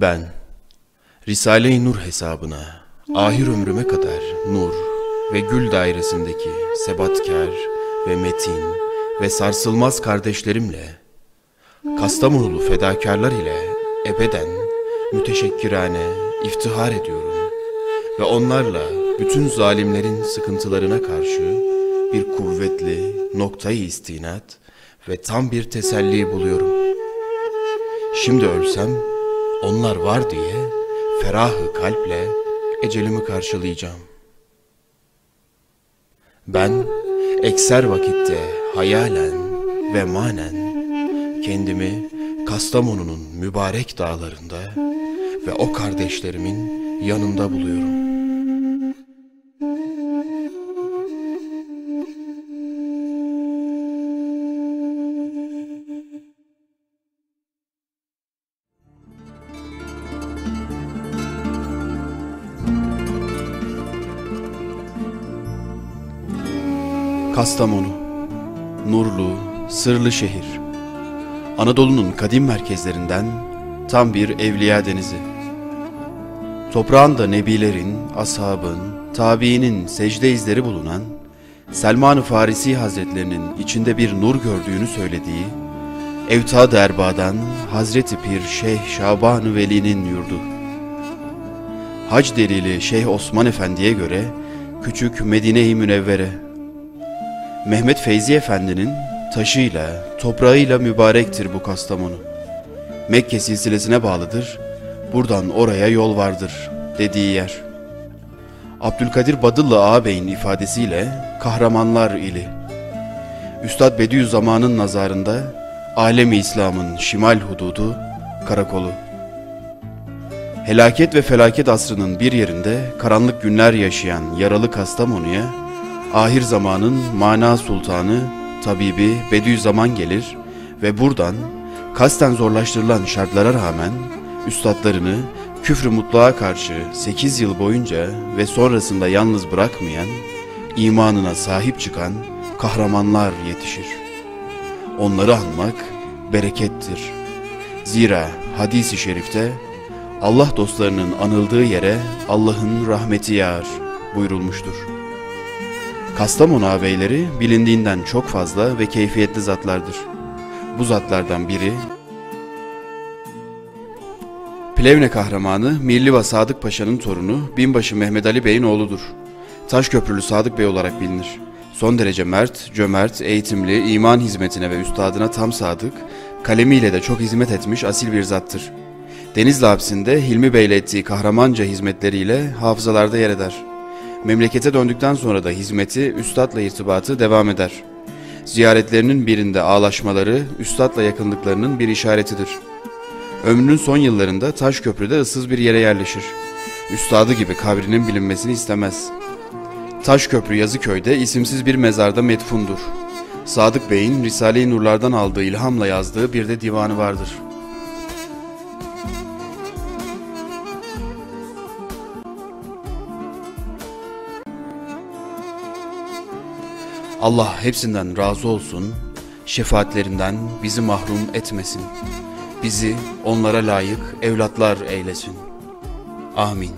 Ben, Risale-i Nur hesabına, ahir ömrüme kadar nur ve gül dairesindeki sebatkar ve metin ve sarsılmaz kardeşlerimle, Kastamonulu fedakarlar ile ebeden müteşekkirane iftihar ediyorum ve onlarla bütün zalimlerin sıkıntılarına karşı bir kuvvetli noktayı istinat ve tam bir teselli buluyorum. Şimdi ölsem onlar var diye ferahı kalple ecelimi karşılayacağım. Ben ekser vakitte hayalen ve manen kendimi Kastamonu'nun mübarek dağlarında ve o kardeşlerimin yanında buluyorum. Kastamonu, nurlu, sırlı şehir. Anadolu'nun kadim merkezlerinden tam bir evliya denizi. Toprağında nebilerin, ashabın, tabiinin secde izleri bulunan, Selman-ı Farisi Hazretlerinin içinde bir nur gördüğünü söylediği, Evtad Erba'dan Hazreti Pir Şeyh Şaban-ı Veli'nin yurdu. Hac delili Şeyh Osman Efendi'ye göre küçük Medine-i Münevvere, Mehmet Feyzi Efendi'nin taşıyla, toprağıyla mübarektir bu Kastamonu. Mekke silsilesine bağlıdır, buradan oraya yol vardır dediği yer. Abdülkadir Badıllı ağabeyin ifadesiyle kahramanlar ili. Üstad Bediüzzaman'ın nazarında alemi İslam'ın şimal hududu, karakolu. Helaket ve felaket asrının bir yerinde karanlık günler yaşayan yaralı Kastamonu'ya ahir zamanın mana sultanı, tabibi Bediüzzaman gelir ve buradan kasten zorlaştırılan şartlara rağmen üstadlarını küfrü mutluğa karşı 8 yıl boyunca ve sonrasında yalnız bırakmayan, imanına sahip çıkan kahramanlar yetişir. Onları anmak berekettir. Zira hadisi şerifte Allah dostlarının anıldığı yere Allah'ın rahmeti yağar buyurulmuştur. Kastamonu ağabeyleri bilindiğinden çok fazla ve keyfiyetli zatlardır. Bu zatlardan biri Plevne kahramanı Mirliva Sadık Paşa'nın torunu Binbaşı Mehmet Ali Bey'in oğludur. Taşköprülü Sadık Bey olarak bilinir. Son derece mert, cömert, eğitimli, iman hizmetine ve üstadına tam sadık, kalemiyle de çok hizmet etmiş asil bir zattır. Denizli hapsinde Hilmi Bey'le ettiği kahramanca hizmetleriyle hafızalarda yer eder. Memlekete döndükten sonra da hizmeti, üstadla irtibatı devam eder. Ziyaretlerinin birinde ağlaşmaları, üstadla yakınlıklarının bir işaretidir. Ömrünün son yıllarında Taşköprü'de ıssız bir yere yerleşir. Üstadı gibi kabrinin bilinmesini istemez. Taşköprü Yazıköy'de isimsiz bir mezarda metfundur. Sadık Bey'in Risale-i Nurlardan aldığı ilhamla yazdığı bir de divanı vardır. Allah hepsinden razı olsun, şefaatlerinden bizi mahrum etmesin. Bizi onlara layık evlatlar eylesin. Amin.